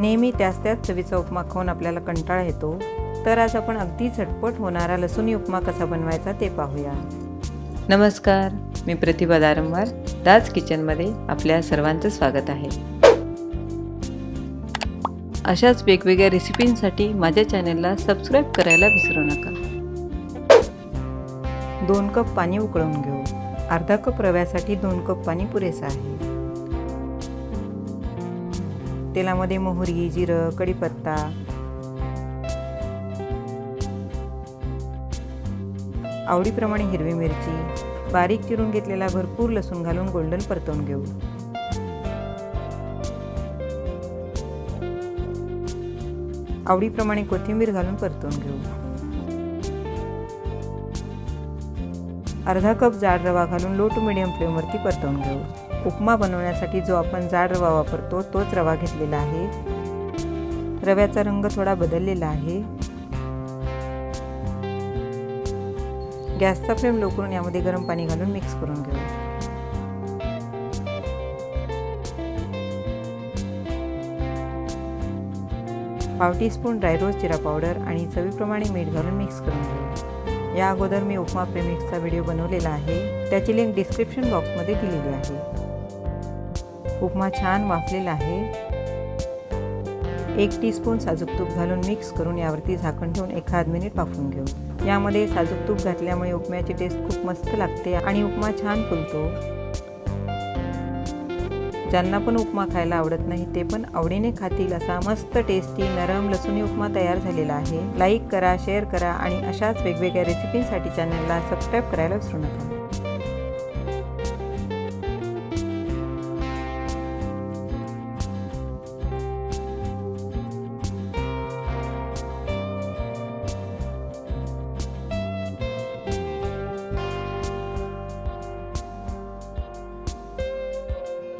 नेहमी त्याच त्याच चवीचा उपमा खाऊन आपल्याला कंटाळा येतो. तर आज आपण अगदी झटपट होणारा लसूणी उपमा कसा बनवायचा ते पाहूया. नमस्कार मी प्रतिभा दारंबार दाज किचनमध्ये आपल्या सर्वांचं स्वागत आहे. अशाच वेगवेगळ्या रेसिपींसाठी माझ्या चॅनलला सबस्क्राईब करायला विसरू नका. दोन कप पाणी उकळून घेऊ. अर्धा कप रव्यासाठी दोन कप पाणी पुरेसं आहे. तेलामध्ये मोहरी जिरं कढीपत्ता. आवडीप्रमाणे हिरवी मिरची बारीक चिरून घेतलेला भरपूर लसूण घालून गोल्डन परतवून घेऊ. आवडीप्रमाणे कोथिंबीर घालून परतवून घेऊ. अर्धा कप जाड रवा घालून लो टू मिडियम फ्लेमवरती परतवून घेऊ. उपमा बनवण्यासाठी जो आपण जाड रवा वापरतो तोच रवा घेतलेला आहे. रव्याचा रंग थोडा बदललेला आहे. गॅसचा फ्लेम लो करून यामध्ये गरम पाणी घालून मिक्स करून घेऊ. पाव टीस्पून ड्रायरोज जिरा पावडर आणि चवीप्रमाणे मीठ घालून मिक्स करून घेऊ. या अगोदर मी उपमा प्रेमिक्सचा व्हिडिओ बनवलेला आहे. त्याची लिंक डिस्क्रिप्शन बॉक्समध्ये दिलेली आहे. उपमा छान वाफलेला आहे. एक टीस्पून साजूक तूप घालून मिक्स करून यावरती झाकण ठेवून एखाद मिनिट वाफून घेऊ. यामध्ये साजूक तूप घातल्यामुळे उपम्याची टेस्ट खूप मस्त लागते आणि उपमा छान फुलतो. ज्यांना पण उपमा खायला आवडत नाही ते पण आवडीने खातील असा मस्त टेस्टी नरम लसूणी उपमा तयार झालेला आहे. लाईक करा शेअर करा आणि अशाच वेगवेगळ्या रेसिपींसाठी चॅनलला सबस्क्राईब करायला विसरू नका.